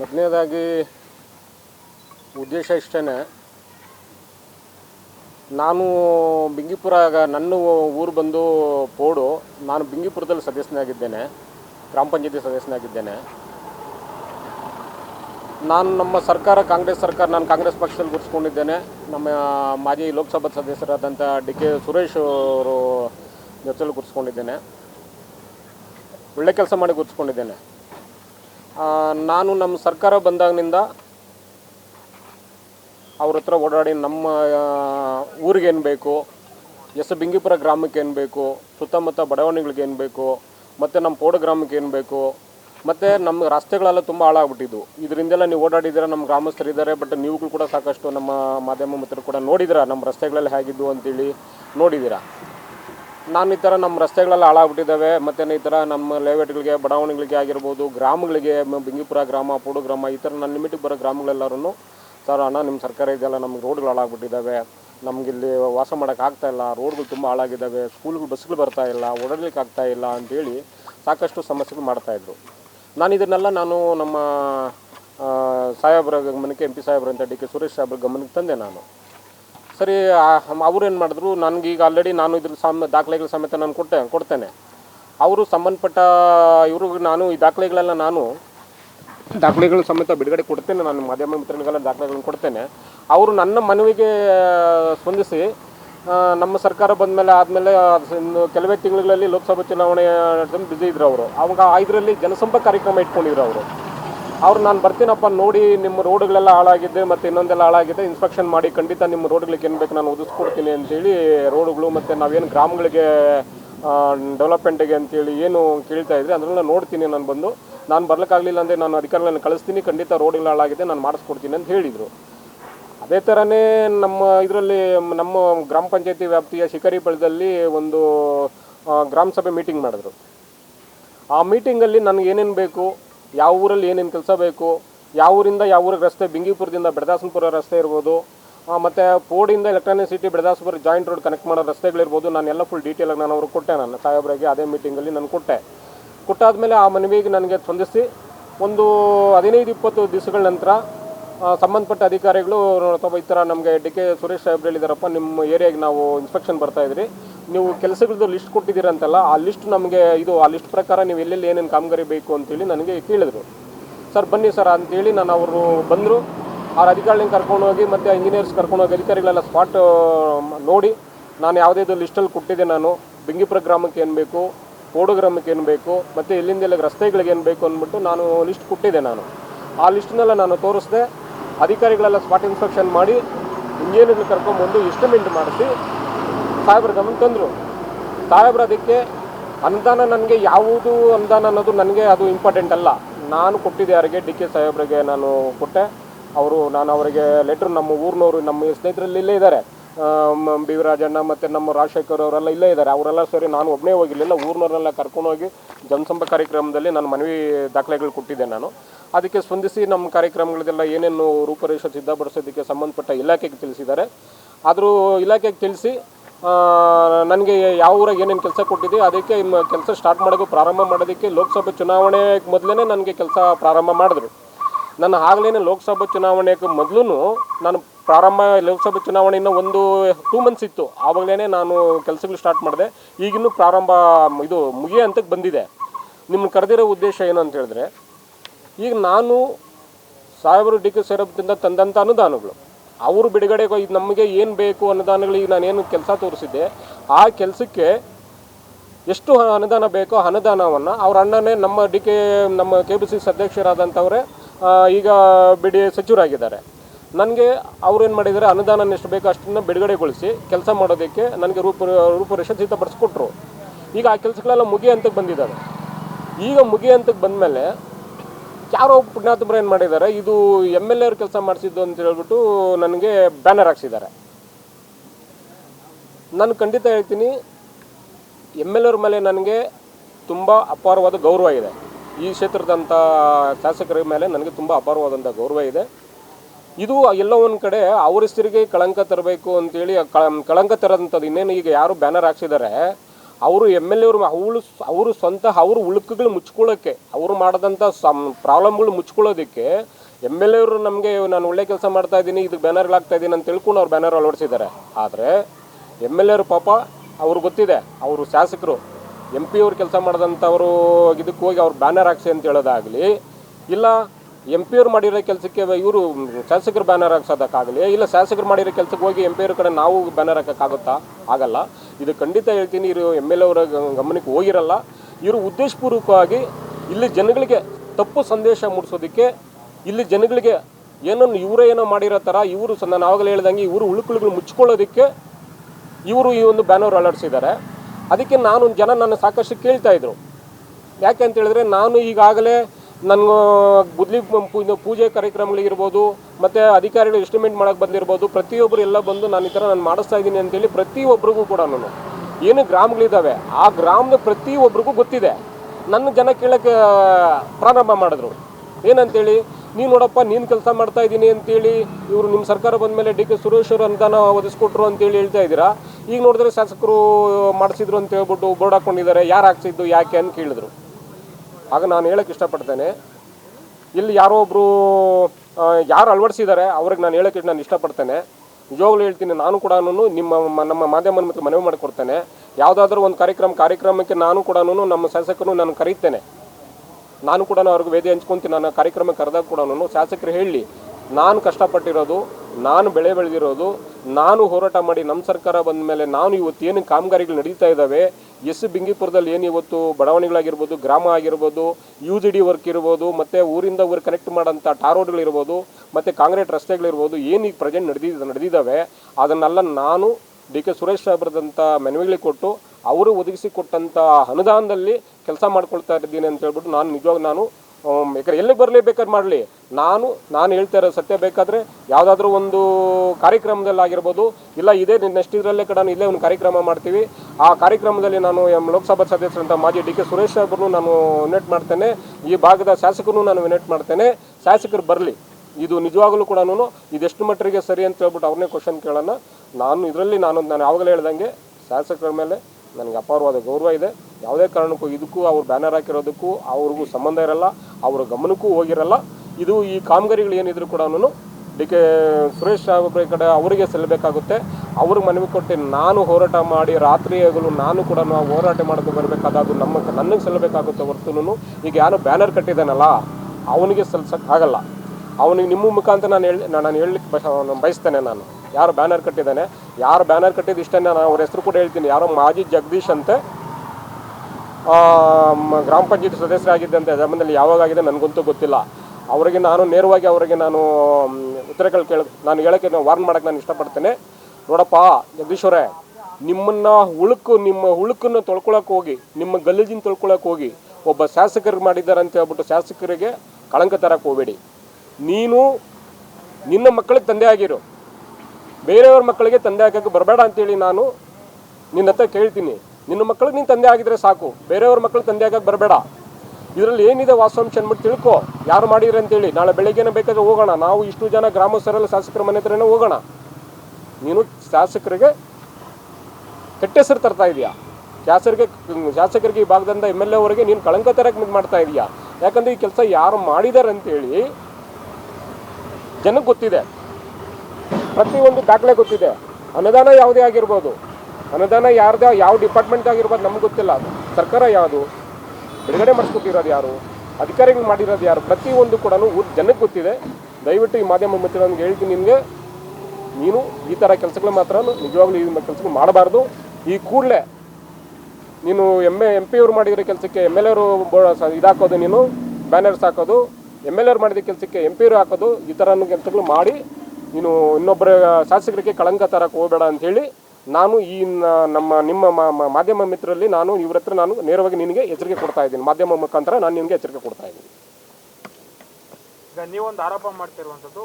ಮೊದಲನೇದಾಗಿ ಉದ್ದೇಶ ಇಷ್ಟೇ ನಾನು ಬಿಂಗಿಪುರ ಆಗ ನನ್ನ ಊರು ಬಂದು ಪೋಡು. ನಾನು ಬಿಂಗಿಪುರದಲ್ಲಿ ಸದಸ್ಯನಾಗಿದ್ದೇನೆ. ಗ್ರಾಮ ಪಂಚಾಯತಿ ಸದಸ್ಯನಾಗಿದ್ದೇನೆ. ನಾನು ನಮ್ಮ ಸರ್ಕಾರ, ಕಾಂಗ್ರೆಸ್ ಸರ್ಕಾರ ನಾನು ಕಾಂಗ್ರೆಸ್ ಪಕ್ಷದಲ್ಲಿ ಗುರುತಿಸ್ಕೊಂಡಿದ್ದೇನೆ. ನಮ್ಮ ಮಾಜಿ ಲೋಕಸಭಾ ಸದಸ್ಯರಾದಂಥ ಡಿ ಕೆ ಸುರೇಶ್ ಅವರು ಜೊತೆಲಿ ಗುರುತಿಸ್ಕೊಂಡಿದ್ದೇನೆ. ಒಳ್ಳೆ ಕೆಲಸ ಮಾಡಿ ಗುರುತಿಸ್ಕೊಂಡಿದ್ದೇನೆ. ನಾನು ನಮ್ಮ ಸರ್ಕಾರ ಬಂದಾಗಿನಿಂದ ಅವ್ರ ಹತ್ರ ಓಡಾಡಿ ನಮ್ಮ ಊರಿಗೇನು ಬೇಕು, ಎಸ್ ಬಿಂಗಿಪುರ ಗ್ರಾಮಕ್ಕೆ ಏನು ಬೇಕು, ಸುತ್ತಮುತ್ತ ಬಡಾವಣೆಗಳಿಗೆ ಏನು ಬೇಕು, ಮತ್ತು ನಮ್ಮ ಪೋಡ ಗ್ರಾಮಕ್ಕೆ ಏನು ಬೇಕು, ಮತ್ತು ನಮ್ಮ ರಸ್ತೆಗಳೆಲ್ಲ ತುಂಬ ಹಾಳಾಗ್ಬಿಟ್ಟಿದ್ದು ಇದರಿಂದೆಲ್ಲ ನೀವು ಓಡಾಡಿದ್ದೀರ, ನಮ್ಮ ಗ್ರಾಮಸ್ಥರಿದ್ದಾರೆ, ಬಟ್ ನೀವುಗಳು ಕೂಡ ಸಾಕಷ್ಟು ನಮ್ಮ ಮಾಧ್ಯಮ ಮಿತ್ರರು ಕೂಡ ನೋಡಿದಿರ ನಮ್ಮ ರಸ್ತೆಗಳೆಲ್ಲ ಹೇಗಿದ್ದು ಅಂತೇಳಿ ನೋಡಿದ್ದೀರಾ? ನಾನು ಈ ಥರ ನಮ್ಮ ರಸ್ತೆಗಳೆಲ್ಲ ಹಾಳಾಗ್ಬಿಟ್ಟಿದ್ದಾವೆ ಮತ್ತು ಈ ಥರ ನಮ್ಮ ಲೇಔಟ್ಗಳಿಗೆ, ಬಡಾವಣೆಗಳಿಗೆ ಆಗಿರ್ಬೋದು, ಗ್ರಾಮಗಳಿಗೆ ಬಿಂಗಿಪುರ ಗ್ರಾಮ, ಪೋಡು ಗ್ರಾಮ, ಈ ಥರ ನನ್ನ ಲಿಮಿಟಿಗೆ ಬರೋ ಗ್ರಾಮಗಳೆಲ್ಲರೂ ಸರ್ ಅಣ್ಣ, ನಿಮ್ಮ ಸರ್ಕಾರ ಇದೆಯಲ್ಲ, ನಮ್ಗೆ ರೋಡ್ಗಳು ಹಾಳಾಗ್ಬಿಟ್ಟಿದ್ದಾವೆ, ನಮಗಿಲ್ಲಿ ವಾಸ ಮಾಡೋಕೆ ಆಗ್ತಾ ಇಲ್ಲ, ರೋಡ್ಗಳು ತುಂಬ ಹಾಳಾಗಿದ್ದಾವೆ, ಸ್ಕೂಲ್ಗಳು ಬಸ್ಗಳು ಬರ್ತಾ ಇಲ್ಲ, ಓಡಾಡ್ಲಿಕ್ಕೆ ಆಗ್ತಾ ಇಲ್ಲ ಅಂತೇಳಿ ಸಾಕಷ್ಟು ಸಮಸ್ಯೆಗಳು ಮಾಡ್ತಾಯಿದ್ರು ನಾನು ಇದನ್ನೆಲ್ಲ ನಾನು ನಮ್ಮ ಸಾಹೇಬ್ರ ಗಮನಕ್ಕೆ, ಎಂ ಪಿ ಸಾಹೇಬ್ರ ಅಂತ ಡಿ ಕೆ ಸುರೇಶ್ ಸಾಹೇಬ್ರ ಗಮನಕ್ಕೆ ತಂದೆ ನಾನು. ಸರಿ ಅವ್ರೇನು ಮಾಡಿದ್ರು ನನಗೀಗ ಆಲ್ರೆಡಿ ನಾನು ಇದ್ರ ಸಮ, ದಾಖಲೆಗಳ ಸಮೇತ ನಾನು ಕೊಟ್ಟೆ, ಕೊಡ್ತೇನೆ. ಅವರು ಸಂಬಂಧಪಟ್ಟ ಇವ್ರಿಗೆ ನಾನು ಈ ದಾಖಲೆಗಳೆಲ್ಲ ನಾನು ದಾಖಲೆಗಳ ಸಮೇತ ಬಿಡುಗಡೆ ಕೊಡ್ತೇನೆ, ನಾನು ಮಾಧ್ಯಮ ಮಿತ್ರರಿಗೆಲ್ಲ ದಾಖಲೆಗಳನ್ನು ಕೊಡ್ತೇನೆ. ಅವರು ನನ್ನ ಮನವಿಗೆ ಸ್ಪಂದಿಸಿ ನಮ್ಮ ಸರ್ಕಾರ ಬಂದ ಮೇಲೆ ಆದಮೇಲೆ ಕೆಲವೇ ತಿಂಗಳಲ್ಲಿ ಲೋಕಸಭಾ ಚುನಾವಣೆ ಬ್ಯುಸಿ ಇದ್ರು ಅವರು. ಅವಾಗ ಇದರಲ್ಲಿ ಜನಸಂಪರ್ಕ ಕಾರ್ಯಕ್ರಮ ಇಟ್ಕೊಂಡಿದ್ರು ಅವರು. ಅವ್ರು ನಾನು ಬರ್ತೀನಪ್ಪ, ನೋಡಿ ನಿಮ್ಮ ರೋಡ್ಗಳೆಲ್ಲ ಹಾಳಾಗಿದೆ ಮತ್ತು ಇನ್ನೊಂದೆಲ್ಲ ಹಾಳಾಗಿದೆ ಇನ್ಸ್ಪೆಕ್ಷನ್ ಮಾಡಿ ಖಂಡಿತ ನಿಮ್ಮ ರೋಡ್ಗಳಿಗೆ ಏನು ಬೇಕು ನಾನು ಒದಿಸ್ಕೊಡ್ತೀನಿ ಅಂತೇಳಿ ರೋಡ್ಗಳು ಮತ್ತು ನಾವೇನು ಗ್ರಾಮಗಳಿಗೆ ಡೆವಲಪ್ಮೆಂಟಿಗೆ ಅಂತೇಳಿ ಏನು ಕೇಳ್ತಾ ಇದ್ರಿ ಅದನ್ನೆಲ್ಲ ನೋಡ್ತೀನಿ ನಾನು ಬಂದು. ನಾನು ಬರ್ಲಿಕ್ಕಾಗಲಿಲ್ಲ ಅಂದರೆ ನಾನು ಅಧಿಕಾರಿಗಳನ್ನು ಕಳಿಸ್ತೀನಿ, ಖಂಡಿತ ರೋಡ್ಗಳು ಹಾಳಾಗಿದೆ, ನಾನು ಮಾಡಿಸ್ಕೊಡ್ತೀನಿ ಅಂತ ಹೇಳಿದರು. ಅದೇ ಥರನೇ ನಮ್ಮ ಇದರಲ್ಲಿ ನಮ್ಮ ಗ್ರಾಮ ಪಂಚಾಯತಿ ವ್ಯಾಪ್ತಿಯ ಶಿಕಾರಿಪಳದಲ್ಲಿ ಒಂದು ಗ್ರಾಮ ಸಭೆ ಮೀಟಿಂಗ್ ಮಾಡಿದ್ರು. ಆ ಮೀಟಿಂಗಲ್ಲಿ ನನಗೆ ಏನೇನು ಬೇಕು ಯಾವ ಊರಲ್ಲಿ ಏನೇನು ಕೆಲಸ ಬೇಕು, ಯಾವ ಊರಿಂದ ಯಾವ ಊರಿಗೆ ರಸ್ತೆ, ಬಿಂಗಿಪುರದಿಂದ ಬೆಡದಾಸನಪುರ ರಸ್ತೆ ಇರ್ಬೋದು ಮತ್ತು ಪೋಡಿಂದ electronic city Bedadasapura joint road connect ಮಾಡೋ ರಸ್ತೆಗಳಿರ್ಬೋದು ನಾನು ಎಲ್ಲ ಫುಲ್ ಡೀಟೇಲಾಗಿ ನಾನು ಅವ್ರಿಗೆ ಕೊಟ್ಟೆ, ನಾನು ಸಾಹೇಬ್ರಿಗೆ ಅದೇ ಮೀಟಿಂಗಲ್ಲಿ ನಾನು ಕೊಟ್ಟೆ. ಕೊಟ್ಟಾದ್ಮೇಲೆ ಆ ಮನವಿಗೆ ನನಗೆ ಸ್ಪಂದಿಸಿ ಒಂದು ಹದಿನೈದು, ಇಪ್ಪತ್ತು ದಿವಸಗಳ ನಂತರ ಸಂಬಂಧಪಟ್ಟ ಅಧಿಕಾರಿಗಳು ಅಥವಾ ಈ ಥರ ನಮಗೆ ಡಿ ಕೆ ಸುರೇಶ್ ಸಾಹೇಬ್ರು ಹೇಳಿದಾರಪ್ಪ, ನಿಮ್ಮ ಏರಿಯಾಗೆ ನಾವು ಇನ್ಸ್ಪೆಕ್ಷನ್ ಬರ್ತಾ ಇದ್ರಿ. ನೀವು ಕೆಲಸಗಳದ್ದು ಲಿಸ್ಟ್ ಕೊಟ್ಟಿದ್ದೀರಂತಲ್ಲ, ಆ ಲಿಸ್ಟ್ ನಮಗೆ ಇದು, ಆ ಲಿಸ್ಟ್ ಪ್ರಕಾರ ನೀವು ಎಲ್ಲೆಲ್ಲಿ ಏನೇನು ಕಾಮಗಾರಿ ಬೇಕು ಅಂತೇಳಿ ನನಗೆ ಕೇಳಿದರು. ಸರ್, ಬನ್ನಿ ಸರ್ ಅಂತೇಳಿ ನಾನು ಅವರು ಬಂದರು. ಅವ್ರ ಅಧಿಕಾರಿಗಳನ್ನ ಕರ್ಕೊಂಡೋಗಿ ಮತ್ತು ಇಂಜಿನಿಯರ್ಸ್ ಕರ್ಕೊಂಡು ಹೋಗಿ ಅಧಿಕಾರಿಗಳೆಲ್ಲ ಸ್ಪಾಟ್ ನೋಡಿ, ನಾನು ಯಾವುದೇ ಲಿಸ್ಟಲ್ಲಿ ಕೊಟ್ಟಿದ್ದೆ ನಾನು. ಬೆಂಗಿಪುರ ಗ್ರಾಮಕ್ಕೆ ಏನು ಬೇಕು, ಕೋಡು ಗ್ರಾಮಕ್ಕೆ ಏನು ಬೇಕು, ಮತ್ತು ಇಲ್ಲಿಂದೆಲ್ಲ ರಸ್ತೆಗಳಿಗೆ ಏನು ಬೇಕು ಅಂದ್ಬಿಟ್ಟು ನಾನು ಲಿಸ್ಟ್ ಕೊಟ್ಟಿದ್ದೆ ನಾನು. ಆ ಲಿಸ್ಟ್ನೆಲ್ಲ ನಾನು ತೋರಿಸ್ದೆ. ಅಧಿಕಾರಿಗಳೆಲ್ಲ ಸ್ಪಾಟ್ ಇನ್ಸ್ಪೆಕ್ಷನ್ ಮಾಡಿ ಇಂಜಿನಿಯರ್ಗಳು ಕರ್ಕೊಂಬಂದು ಎಸ್ಟಿಮೇಟ್ ಮಾಡಿಸಿ ಸಾಹೇಬ್ರ ಗಮನ ತಂದರು. ಸಾಹೇಬ್ರ ಅದಕ್ಕೆ, ಅನುದಾನ ನನಗೆ ಯಾವುದು ಅನುದಾನ ಅನ್ನೋದು ನನಗೆ ಅದು ಇಂಪಾರ್ಟೆಂಟ್ ಅಲ್ಲ. ನಾನು ಕೊಟ್ಟಿದ್ದೆ ಯಾರಿಗೆ, ಡಿ ಕೆ ಸಾಹೇಬ್ರಿಗೆ ನಾನು ಕೊಟ್ಟೆ. ಅವರು, ನಾನು ಅವರಿಗೆ ಲೆಟ್ರ್ ನಮ್ಮ ಊರಿನವರು, ನಮ್ಮ ಸ್ನೇಹಿತರಲ್ಲಿ ಇಲ್ಲೇ ಇದ್ದಾರೆ. ಬಿ ರಾಜಣ್ಣ ಮತ್ತು ನಮ್ಮ ರಾಜಶೇಖರ್ ಅವರೆಲ್ಲ ಇಲ್ಲೇ ಇದ್ದಾರೆ. ಅವರೆಲ್ಲ ಸರಿ, ನಾನು ಒಬ್ಬನೇ ಹೋಗಿರಲಿಲ್ಲ. ಊರಿನವರೆಲ್ಲ ಕರ್ಕೊಂಡೋಗಿ ಜನಸಂಪರ್ಕ ಕಾರ್ಯಕ್ರಮದಲ್ಲಿ ನಾನು ಮನವಿ ದಾಖಲೆಗಳು ಕೊಟ್ಟಿದ್ದೆ ನಾನು. ಅದಕ್ಕೆ ಸ್ಪಂದಿಸಿ ನಮ್ಮ ಕಾರ್ಯಕ್ರಮಗಳದೆಲ್ಲ ಏನೇನು ರೂಪರೇಷ ಸಿದ್ಧಪಡಿಸೋದಕ್ಕೆ ಸಂಬಂಧಪಟ್ಟ ಇಲಾಖೆಗೆ ತಿಳಿಸಿದ್ದಾರೆ. ಆದರೂ ಇಲಾಖೆಗೆ ತಿಳಿಸಿ ನನಗೆ ಯಾವ ಊರಾಗ ಏನೇನು ಕೆಲಸ ಕೊಟ್ಟಿದ್ದೆ, ಅದಕ್ಕೆ ಕೆಲಸ ಸ್ಟಾರ್ಟ್ ಮಾಡೋದು ಪ್ರಾರಂಭ ಮಾಡೋದಕ್ಕೆ ಲೋಕಸಭೆ ಚುನಾವಣೆ ಮೊದಲೇ ನನಗೆ ಕೆಲಸ ಪ್ರಾರಂಭ ಮಾಡಿದ್ರು. ನಾನು ಆಗಲೇ ಲೋಕಸಭಾ ಚುನಾವಣೆಗೆ ಮೊದಲು ನಾನು ಪ್ರಾರಂಭ ಲೋಕಸಭೆ ಚುನಾವಣೆಯಿಂದ ಒಂದು ಟೂ ಮಂತ್ಸ್ ಇತ್ತು. ಆವಾಗಲೇ ನಾನು ಕೆಲಸಗಳು ಸ್ಟಾರ್ಟ್ ಮಾಡಿದೆ. ಈಗಿನ್ನೂ ಪ್ರಾರಂಭ, ಇದು ಮುಗಿಯೋ ಹಂತಕ್ಕೆ ಬಂದಿದೆ. ನಿಮ್ಮ ಕರೆದಿರೋ ಉದ್ದೇಶ ಏನು ಅಂತ ಹೇಳಿದ್ರೆ, ಈಗ ನಾನು ಸಾಹೇಬರು ಡಿ ಕೆ ಸೈರಬ್ದಿಂದ ತಂದಂಥ ಅನುದಾನಗಳು. ಅವರು ಬಿಡುಗಡೆಗೆ ಇದು ನಮಗೆ ಏನು ಬೇಕು ಅನುದಾನಗಳಿಗೆ ನಾನೇನು ಕೆಲಸ ತೋರಿಸಿದ್ದೆ, ಆ ಕೆಲಸಕ್ಕೆ ಎಷ್ಟು ಅನುದಾನ ಬೇಕೋ ಅನುದಾನವನ್ನು ಅವ್ರ ಅಣ್ಣನೇ ನಮ್ಮ ಡಿ ಕೆ ನಮ್ಮ ಕೆ ಬಿ ಸಿ ಅಧ್ಯಕ್ಷರಾದಂಥವ್ರೆ ಈಗ ಬಿಡಿ ಸಚಿವರಾಗಿದ್ದಾರೆ. ನನಗೆ ಅವ್ರೇನು ಏನು ಮಾಡಿದ್ದಾರೆ ಅನುದಾನ ಎಷ್ಟು ಬೇಕೋ ಅಷ್ಟನ್ನು ಬಿಡುಗಡೆಗೊಳಿಸಿ ಕೆಲಸ ಮಾಡೋದಕ್ಕೆ ನನಗೆ ರೂಪ, ರೂಪುರೇಷೆ ಸಿದ್ಧಪಡಿಸ್ಕೊಟ್ರು. ಈಗ ಆ ಕೆಲಸಗಳೆಲ್ಲ ಮುಗಿಯ ಹಂತಕ್ಕೆ ಬಂದಿದ್ದಾರೆ ಈಗ ಮುಗಿಯ ಹಂತಕ್ಕೆ ಬಂದಮೇಲೆ ಯಾರೋ ಪುಣ್ಯಾತ್ಮರು ಏನು ಮಾಡಿದ್ದಾರೆ, ಇದು ಎಂ ಎಲ್ ಎರ್ ಕೆಲಸ ಮಾಡಿಸಿದ್ದು ಅಂತ ಹೇಳ್ಬಿಟ್ಟು ನನಗೆ ಬ್ಯಾನರ್ ಹಾಕ್ಸಿದ್ದಾರೆ. ನಾನು ಖಂಡಿತ ಹೇಳ್ತೀನಿ ಎಂ ಎಲ್ ಮೇಲೆ ನನಗೆ ತುಂಬ ಅಪಾರವಾದ ಗೌರವ ಇದೆ. ಈ ಕ್ಷೇತ್ರದಂಥ ಶಾಸಕರ ಮೇಲೆ ನನಗೆ ತುಂಬ ಅಪಾರವಾದಂಥ ಗೌರವ ಇದೆ. ಇದು ಎಲ್ಲ ಒಂದು ಕಡೆ ಅವ್ರ ಹೆಸರಿಗೆ ಕಳಂಕ ತರಬೇಕು ಅಂತೇಳಿ ಕಳಂಕ ತರೋದಂಥದ್ದು ಇನ್ನೇನು ಈಗ ಯಾರು ಬ್ಯಾನರ್ ಹಾಕ್ಸಿದ್ದಾರೆ ಅವರು ಎಂ ಎಲ್ ಎವರು ಅವಳು ಅವರು ಸ್ವಂತ ಅವ್ರ ಉಳುಕುಗಳು ಮುಚ್ಕೊಳ್ಳೋಕ್ಕೆ ಅವರು ಮಾಡಿದಂಥ ಸಮ್ ಪ್ರಾಬ್ಲಮ್ಗಳು ಮುಚ್ಕೊಳ್ಳೋದಕ್ಕೆ ಎಂ ಎಲ್ ಅವರು ನಮಗೆ ನಾನು ಒಳ್ಳೆ ಕೆಲಸ ಮಾಡ್ತಾ ಇದ್ದೀನಿ ಇದು ಬ್ಯಾನರ್ಗಳಾಗ್ತಾ ಇದ್ದೀನಿ ಅಂತ ತಿಳ್ಕೊಂಡು ಅವ್ರು ಬ್ಯಾನರ್ ಅಳವಡಿಸಿದ್ದಾರೆ. ಆದರೆ ಎಂ ಎಲ್ ಎರು ಪಾಪ ಅವ್ರು ಗೊತ್ತಿದೆ, ಅವರು ಶಾಸಕರು, ಎಂ ಪಿ ಅವ್ರು ಕೆಲಸ ಮಾಡಿದಂಥವರು ಇದಕ್ಕೆ ಹೋಗಿ ಅವ್ರು ಬ್ಯಾನರ್ ಹಾಕ್ಸಿ ಅಂತ ಹೇಳೋದಾಗಲಿ, ಇಲ್ಲ ಎಂ ಪಿ ಅವ್ರು ಮಾಡಿರೋ ಕೆಲಸಕ್ಕೆ ಇವರು ಶಾಸಕರು ಬ್ಯಾನರ್ ಹಾಕ್ಸೋದಕ್ಕಾಗಲಿ, ಇಲ್ಲ ಶಾಸಕರು ಮಾಡಿರೋ ಕೆಲಸಕ್ಕೆ ಹೋಗಿ ಎಂ ಪಿ ಅವ್ರ ಕಡೆ ನಾವು ಬ್ಯಾನರ್ ಹಾಕೋಕ್ಕಾಗುತ್ತಾ? ಆಗಲ್ಲ. ಇದು ಖಂಡಿತ ಹೇಳ್ತೀನಿ, ಇವರು ಎಂ ಎಲ್ ಅವರ ಗಮನಕ್ಕೆ ಹೋಗಿರಲ್ಲ. ಇವರು ಉದ್ದೇಶಪೂರ್ವಕವಾಗಿ ಇಲ್ಲಿ ಜನಗಳಿಗೆ ತಪ್ಪು ಸಂದೇಶ ಮೂಡಿಸೋದಕ್ಕೆ ಇಲ್ಲಿ ಜನಗಳಿಗೆ ಏನನ್ನು ಇವರೇ ಏನೋ ಮಾಡಿರೋ ಥರ ಇವರು ಸ, ನಾನು ಹೇಳ್ದಂಗೆ ಇವರು ಉಳುಕುಳುಗಳು ಮುಚ್ಕೊಳ್ಳೋದಕ್ಕೆ ಇವರು ಈ ಒಂದು ಬ್ಯಾನರ್ ಅಳವಡಿಸಿದ್ದಾರೆ. ಅದಕ್ಕೆ ನಾನು ಜನ ನನ್ನ ಸಾಕಷ್ಟು ಕೇಳ್ತಾ ಇದ್ರು. ಯಾಕೆ ಅಂತ ಹೇಳಿದ್ರೆ, ನಾನು ಈಗಾಗಲೇ ನನ್ನ ಗುದ್ಲಿ ಪೂಜೆ ಪೂಜೆ ಕಾರ್ಯಕ್ರಮಗಳಿಗಿರ್ಬೋದು ಮತ್ತು ಅಧಿಕಾರಿಗಳು ಎಸ್ಟಿಮೇಟ್ ಮಾಡೋಕ್ಕೆ ಬಂದಿರ್ಬೋದು ಪ್ರತಿಯೊಬ್ಬರು ಎಲ್ಲ ಬಂದು ನಾನು ಈ ಥರ ನಾನು ಮಾಡಿಸ್ತಾ ಇದ್ದೀನಿ ಅಂತೇಳಿ ಪ್ರತಿಯೊಬ್ಬರಿಗೂ ಕೂಡ ನಾನು. ಏನು ಗ್ರಾಮಗಳಿದ್ದಾವೆ, ಆ ಗ್ರಾಮದ ಪ್ರತಿಯೊಬ್ಬರಿಗೂ ಗೊತ್ತಿದೆ. ನನ್ನ ಜನ ಕೇಳೋಕ್ಕೆ ಪ್ರಾರಂಭ ಮಾಡಿದ್ರು. ಏನಂತೇಳಿ, ನೀನು ನೋಡಪ್ಪ, ನೀನು ಕೆಲಸ ಮಾಡ್ತಾ ಇದ್ದೀನಿ ಅಂತೇಳಿ ಇವರು ನಿಮ್ಮ ಸರ್ಕಾರ ಬಂದ ಮೇಲೆ ಡಿ ಕೆ ಸುರೇಶ್ ಅವರು ಅನುದಾನ ಒದಗಿಸ್ಕೊಟ್ರು ಅಂತೇಳಿ ಹೇಳ್ತಾ ಇದ್ದೀರಾ? ಈಗ ನೋಡಿದ್ರೆ ಶಾಸಕರು ಮಾಡಿಸಿದ್ರು ಅಂತ ಹೇಳ್ಬಿಟ್ಟು ಬೋರ್ಡ್ ಹಾಕ್ಕೊಂಡಿದ್ದಾರೆ ಯಾರು ಹಾಕ್ಸಿದ್ದು, ಯಾಕೆ ಅಂತ ಕೇಳಿದ್ರು. ಆಗ ನಾನು ಹೇಳಕ್ಕೆ ಇಷ್ಟಪಡ್ತೇನೆ. ಇಲ್ಲಿ ಯಾರೋ ಒಬ್ಬರು ಯಾರು ಅಳವಡಿಸಿದ್ದಾರೆ ಅವ್ರಿಗೆ ನಾನು ಹೇಳಕ್ಕೆ ನಾನು ಇಷ್ಟಪಡ್ತೇನೆ. ನಿಜವಾಗ್ಲೂ ಹೇಳ್ತೀನಿ, ನಾನು ಕೂಡ ನಿಮ್ಮ ನಮ್ಮ ಮಾಧ್ಯಮ ಮತ್ತು ಮನವಿ ಮಾಡಿಕೊಡ್ತೇನೆ. ಯಾವುದಾದ್ರೂ ಒಂದು ಕಾರ್ಯಕ್ರಮ, ಕಾರ್ಯಕ್ರಮಕ್ಕೆ ನಾನು ಕೂಡ ನಮ್ಮ ಶಾಸಕರು ನಾನು ಕರೀತೇನೆ. ನಾನು ಕೂಡ ಅವ್ರಿಗೆ ವೇದಿ ಹಂಚ್ಕೊಂತೀನಿ, ನನ್ನ ಕಾರ್ಯಕ್ರಮ ಕರೆದಾಗ ಕೂಡ ಶಾಸಕರು ಹೇಳಿ. ನಾನು ಕಷ್ಟಪಟ್ಟಿರೋದು, ನಾನು ಬೆಳೆ ಬೆಳೆದಿರೋದು, ನಾನು ಹೋರಾಟ ಮಾಡಿ ನಮ್ಮ ಸರ್ಕಾರ ಬಂದ ಮೇಲೆ ನಾನು ಇವತ್ತು ಏನು ಕಾಮಗಾರಿಗಳು ನಡೀತಾ ಇದ್ದಾವೆ, ಎಸ್ ಬಿಂಗಿಪುರದಲ್ಲಿ ಏನು ಇವತ್ತು ಬಡಾವಣೆಗಳಾಗಿರ್ಬೋದು, ಗ್ರಾಮ ಆಗಿರ್ಬೋದು ಯು ಜಿ ಡಿ ವರ್ಕ್ ಇರ್ಬೋದು, ಮತ್ತು ಊರಿಂದ ಊರು ಕನೆಕ್ಟ್ ಮಾಡೋಂಥ ಟಾರ್ ರೋಡ್ಗಳಿರ್ಬೋದು ಮತ್ತು ಕಾಂಕ್ರೀಟ್ ರಸ್ತೆಗಳಿರ್ಬೋದು, ಏನು ಈಗ ಪ್ರೆಸೆಂಟ್ ನಡೆದಿದ್ದ ನಡೆದಿದ್ದಾವೆ, ಅದನ್ನೆಲ್ಲ ನಾನು ಡಿ ಕೆ ಸುರೇಶ್ ಸಾಹೇಬ್ರದಂಥ ಮನವಿಗಳಿಗೆ ಕೊಟ್ಟು ಅವರು ಒದಗಿಸಿ ಕೊಟ್ಟಂಥ ಅನುದಾನದಲ್ಲಿ ಕೆಲಸ ಮಾಡ್ಕೊಳ್ತಾ ಇದ್ದೀನಿ ಅಂತ ಹೇಳ್ಬಿಟ್ಟು ನಾನು ನಿಜವಾಗ ನಾನು ಬೇಕಾದ್ರೆ ಎಲ್ಲಿಗೆ ಬರಲಿ ಬೇಕಾದ್ರೆ ಮಾಡಲಿ. ನಾನು ನಾನು ಹೇಳ್ತಾ ಇರೋ ಸತ್ಯ. ಬೇಕಾದರೆ ಯಾವುದಾದ್ರೂ ಒಂದು ಕಾರ್ಯಕ್ರಮದಲ್ಲಿ ಆಗಿರ್ಬೋದು, ಇಲ್ಲ ಇದೇ ನೆಕ್ಸ್ಟ್ ಇದರಲ್ಲೇ ಕೂಡ ಇಲ್ಲೇ ಒಂದು ಕಾರ್ಯಕ್ರಮ ಮಾಡ್ತೀವಿ. ಆ ಕಾರ್ಯಕ್ರಮದಲ್ಲಿ ನಾನು ಎಂ ಲೋಕಸಭಾ ಸದಸ್ಯರಂತ ಮಾಜಿ ಡಿ ಕೆ ಸುರೇಶ್ ಅವ್ರನ್ನು ನಾನು ವಿನೆಟ್ ಮಾಡ್ತೇನೆ. ಈ ಭಾಗದ ಶಾಸಕರನ್ನು ನಾನು ವಿನೆಟ್ ಮಾಡ್ತೇನೆ. ಶಾಸಕರು ಬರಲಿ. ಇದು ನಿಜವಾಗಲೂ ಕೂಡ ಇದೆಷ್ಟು ಮಟ್ಟಿಗೆ ಸರಿ ಅಂತ ಹೇಳ್ಬಿಟ್ಟು ಅವ್ರನ್ನೇ ಕ್ವಶನ್ ಕೇಳೋಣ. ನಾನು ಇದರಲ್ಲಿ ನಾನು ನಾನು ಯಾವಾಗಲೇ ಹೇಳ್ದಂಗೆ, ಶಾಸಕರ ಮೇಲೆ ನನಗೆ ಅಪಾರವಾದ ಗೌರವ ಇದೆ. ಯಾವುದೇ ಕಾರಣಕ್ಕೂ ಇದಕ್ಕೂ ಅವ್ರು ಬ್ಯಾನರ್ ಹಾಕಿರೋದಕ್ಕೂ ಅವ್ರಿಗೂ ಸಂಬಂಧ ಇರಲ್ಲ, ಅವ್ರ ಗಮನಕ್ಕೂ ಹೋಗಿರಲ್ಲ. ಇದು ಈ ಕಾಮಗಾರಿಗಳು ಏನಿದ್ರು ಕೂಡ ಡಿ ಕೆ ಸುರೇಶ್ ಸಾಹೇಬ್ರ ಕಡೆ ಅವರಿಗೆ ಸಲ್ಲಬೇಕಾಗುತ್ತೆ ಅವ್ರಿಗೆ ಮನವಿ ಕೊಟ್ಟು ನಾನು ಹೋರಾಟ ಮಾಡಿ ರಾತ್ರಿ ಹಗಲು ನಾನು ಕೂಡ ನಾವು ಹೋರಾಟ ಮಾಡ್ಕೊಂಡು ಬರಬೇಕಾದದು ನಮ್ಮ ನನಗೆ ಸಲ್ಲಬೇಕಾಗುತ್ತೆ ಹೊರತುನು ಈಗ ಯಾರು ಬ್ಯಾನರ್ ಕಟ್ಟಿದ್ದಾನಲ್ಲ, ಅವನಿಗೆ ಆಗಲ್ಲ. ಅವನಿಗೆ ನಿಮ್ಮ ಮುಖಾಂತರ ನಾನು ಹೇಳಿ ನಾನು ಹೇಳಲಿಕ್ಕೆ ಬಯಸ್ತೇನೆ ನಾನು. ಯಾರು ಬ್ಯಾನರ್ ಕಟ್ಟಿದ್ದಾನೆ, ಯಾರು ಬ್ಯಾನರ್ ಕಟ್ಟಿದ್ದು ಇಷ್ಟೇ ನಾನು ಅವ್ರ ಹೆಸರು ಕೂಡ ಹೇಳ್ತೀನಿ. ಯಾರೋ ಮಾಜಿ ಜಗದೀಶ್ ಅಂತೆ ಗ್ರಾಮ ಪಂಚಾಯತ್ ಸದಸ್ಯರಾಗಿದ್ದಂತೆ ಸಂಬಂಧದಲ್ಲಿ ಯಾವಾಗ ಆಗಿದೆ ನನಗಂತೂ ಗೊತ್ತಿಲ್ಲ. ಅವರಿಗೆ ನಾನು ನೇರವಾಗಿ ಅವರಿಗೆ ನಾನು ಉತ್ತರಗಳು ಕೇಳ, ನಾನು ಹೇಳಕ್ಕೆ ನಾನು ವಾರ್ನ್ ಮಾಡೋಕ್ಕೆ ನಾನು ಇಷ್ಟಪಡ್ತೇನೆ. ನೋಡಪ್ಪ ಜಗದೀಶ್ವರೇ ನಿಮ್ಮನ್ನ ಉಳುಕು ನಿಮ್ಮ ಹುಳುಕನ್ನು ತೊಳ್ಕೊಳಕ್ಕೆ ಹೋಗಿ, ನಿಮ್ಮ ಗಲೀಜಿನ ತೊಳ್ಕೊಳಕ್ಕೆ ಹೋಗಿ, ಒಬ್ಬ ಶಾಸಕರಿಗೆ ಮಾಡಿದ್ದಾರೆ ಅಂತ ಹೇಳ್ಬಿಟ್ಟು ಶಾಸಕರಿಗೆ ಕಳಂಕ ತರಕ್ಕೆ ಹೋಗಬೇಡಿ. ನೀನು ನಿನ್ನ ಮಕ್ಕಳಿಗೆ ತಂದೆ ಆಗಿರು. ಬೇರೆಯವ್ರ ಮಕ್ಕಳಿಗೆ ತಂದೆ ಹಾಕಕ್ಕೆ ಬರಬೇಡ ಅಂತೇಳಿ ನಾನು ನಿನ್ನ ಹತ್ರ ಕೇಳ್ತೀನಿ. ನಿನ್ನ ಮಕ್ಕಳು ನೀನು ತಂದೆ ಆಗಿದ್ರೆ ಸಾಕು. ಬೇರೆಯವ್ರ ಮಕ್ಕಳು ತಂದೆ ಆಗಕ್ಕೆ ಬರಬೇಡ. ಇದರಲ್ಲಿ ಏನಿದೆ ವಾಸ್ತವಾಂಶ ಅಂದ್ಬಿಟ್ಟು ತಿಳ್ಕೊ. ಯಾರು ಮಾಡಿದ್ರೆ ಅಂತೇಳಿ. ನಾಳೆ ಬೆಳಗ್ಗೆನೇ ಬೇಕಾದ್ರೆ ಹೋಗೋಣ. ನಾವು ಇಷ್ಟು ಜನ ಗ್ರಾಮಸ್ಥರೆಲ್ಲ ಶಾಸಕರ ಮನೆ ಹತ್ರನೇ ಹೋಗೋಣ. ನೀನು ಶಾಸಕರಿಗೆ ಕೆಟ್ಟ ಹೆಸರು ತರ್ತಾ ಇದೆಯಾ. ಶಾಸಕರಿಗೆ ಶಾಸಕರಿಗೆ ಈ ಭಾಗದಿಂದ ಎಂ ಎಲ್ ಎ ಅವರಿಗೆ ನೀನು ಕಳಂಕ ತರಕ್ಕೆ ಮಾಡ್ತಾ ಇದೀಯಾ. ಯಾಕಂದ್ರೆ ಈ ಕೆಲಸ ಯಾರು ಮಾಡಿದ್ದಾರೆ ಅಂತೇಳಿ ಜನಕ್ಕೆ ಗೊತ್ತಿದೆ. ಪ್ರತಿಯೊಂದು ದಾಖಲೆ ಗೊತ್ತಿದೆ. ಅನುದಾನ ಯಾವುದೇ ಆಗಿರ್ಬೋದು. ಅನುದಾನ ಯಾರ್ದ ಯಾವ ಡಿಪಾರ್ಟ್ಮೆಂಟ್ ನಮ್ಗೆ ಗೊತ್ತಿಲ್ಲ. ಸರ್ಕಾರ ಯಾವುದು? ಬಿಡುಗಡೆ ಮಾಡಿಸ್ಕೊಟ್ಟಿರೋದು ಯಾರು? ಅಧಿಕಾರಿಗಳು ಮಾಡಿರೋದು ಯಾರು? ಪ್ರತಿಯೊಂದು ಕೂಡ ಜನಕ್ಕೆ ಗೊತ್ತಿದೆ. ದಯವಿಟ್ಟು ಈ ಮಾಧ್ಯಮ ಮಿತ್ರನಿಗೆ ಹೇಳ್ತೀನಿ ನಿಮಗೆ. ನೀನು ಈ ಥರ ಕೆಲಸಗಳು ಮಾತ್ರ ನಿಜವಾಗ್ಲೂ ಈ ಕೆಲಸಗಳು ಮಾಡಬಾರ್ದು. ಈ ಕೂಡಲೇ ನೀನು ಎಂ ಎ ಎಂ ಪಿ ಅವರು ಮಾಡಿರೋ ಕೆಲಸಕ್ಕೆ ಎಂ ಎಲ್ ಎರು ಇದಾಕೋದು ನೀನು, ಬ್ಯಾನರ್ಸ್ ಹಾಕೋದು ಎಂ ಎಲ್ ಎ ಮಾಡಿದ ಕೆಲಸಕ್ಕೆ ಎಂ ಪಿ ಅವರು ಹಾಕೋದು, ಈ ಥರ ಕೆಲಸಗಳು ಮಾಡಿ, ನೀನು ಇನ್ನೊಬ್ಬರ ಶಾಸಕರಿಗೆ ಕಳಂಕ ತರಕ್ಕೆ ಹೋಗಬೇಡ ಅಂಥೇಳಿ ನಾನು ಈ ನಮ್ಮ, ನಿಮ್ಮ ಮಾಧ್ಯಮ ಮಿತ್ರರಲ್ಲಿ ನಾನು ಇವ್ರ ಹತ್ರ ನಾನು ನೇರವಾಗಿ ನಿನಗೆ ಎಚ್ಚರಿಕೆ ಕೊಡ್ತಾ ಇದ್ದೀನಿ. ಮಾಧ್ಯಮ ಮುಖಾಂತರ ನಾನು ನಿಮಗೆ ಎಚ್ಚರಿಕೆ ಕೊಡ್ತಾ ಇದ್ದೀನಿ. ಈಗ ನೀವೊಂದು ಆರೋಪ ಮಾಡ್ತಿರುವಂಥದ್ದು